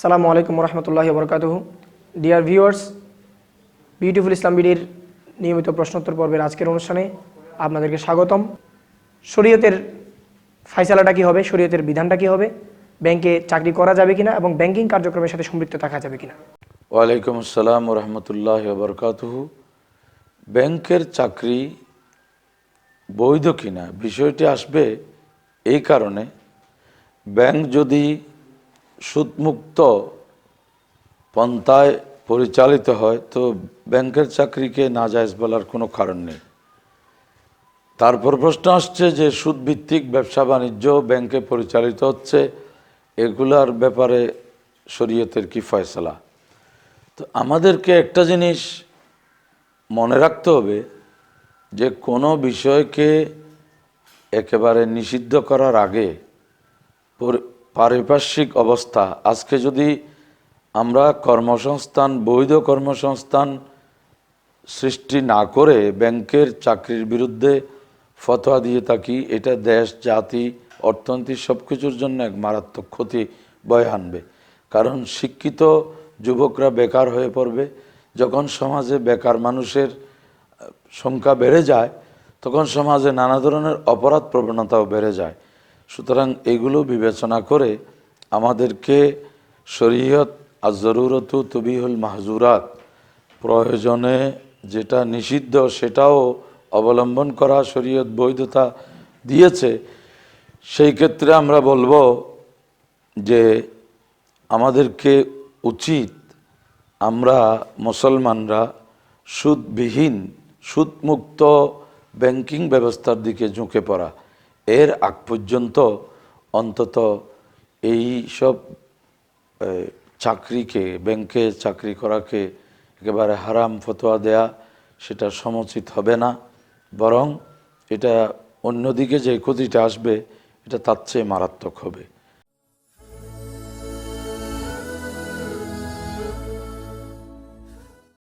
সালামু আলাইকুম রহমতুল্লাহ বরকাত ডিয়ার ভিউয়ার্স বিউটিফুল ইসলাম বিডির নিয়মিত প্রশ্নোত্তর পর্বের আজকের অনুষ্ঠানে আপনাদেরকে স্বাগতম। শরীয়তের ফাইসালাটা কী হবে? শরীয়তের বিধানটা কী হবে? ব্যাংকে চাকরি করা যাবে কিনা এবং ব্যাংকিং কার্যক্রমের সাথে সম্পৃক্ত থাকা যাবে কিনা? ওয়ালাইকুম আসসালাম রহমতুল্লাহ বরকাতুহু ব্যাংকের চাকরি বৈধ কিনা? বিষয়টি আসবে এই কারণে। ব্যাংক যদি সুদমুক্ত পন্থায় পরিচালিত হয়, তো ব্যাংকের চাকরিকে নাজায়জ বলার কোনো কারণ নেই। তারপর প্রশ্ন আসছে যে সুদভিত্তিক ব্যবসা বাণিজ্য ব্যাংকে পরিচালিত হচ্ছে, এগুলার ব্যাপারে শরীয়তের কি ফয়সলা? তো আমাদেরকে একটা জিনিস মনে রাখতে হবে, যে কোনো বিষয়কে একেবারে নিষিদ্ধ করার আগে পারিপার্শ্বিক অবস্থা। আজকে যদি আমরা কর্মসংস্থান, বৈধ কর্মসংস্থান সৃষ্টি না করে ব্যাংকের চাকরির বিরুদ্ধে ফতোয়া দিয়ে থাকি, এটা দেশ, জাতি, অর্থনীতি সব কিছুর জন্য এক মারাত্মক ক্ষতি বয়ে আনবে। কারণ শিক্ষিত যুবকরা বেকার হয়ে পড়বে। যখন সমাজে বেকার মানুষের সংখ্যা বেড়ে যায়, তখন সমাজে নানা ধরনের অপরাধ প্রবণতাও বেড়ে যায়। সুতরাং এগুলো বিবেচনা করে আমাদেরকে শরীয়ত আর জরুরত তবিহুল মাহজুরাত প্রয়োজনে যেটা নিষিদ্ধ সেটাও অবলম্বন করা শরীয়ত বৈধতা দিয়েছে। সেই ক্ষেত্রে আমরা বলব যে আমাদেরকে উচিত আমরা মুসলমানরা সুদবিহীন, সুদমুক্ত ব্যাংকিং ব্যবস্থার দিকে ঝুঁকে পড়া। এর আগ পর্যন্ত অন্তত এই সব চাকরিকে, ব্যাংকে চাকরি করাকে একেবারে হারাম ফতোয়া দেয়া সেটা সমচিত হবে না। বরং এটা অন্যদিকে যে ক্ষতিটা আসবে, এটা তার চেয়ে মারাত্মক হবে।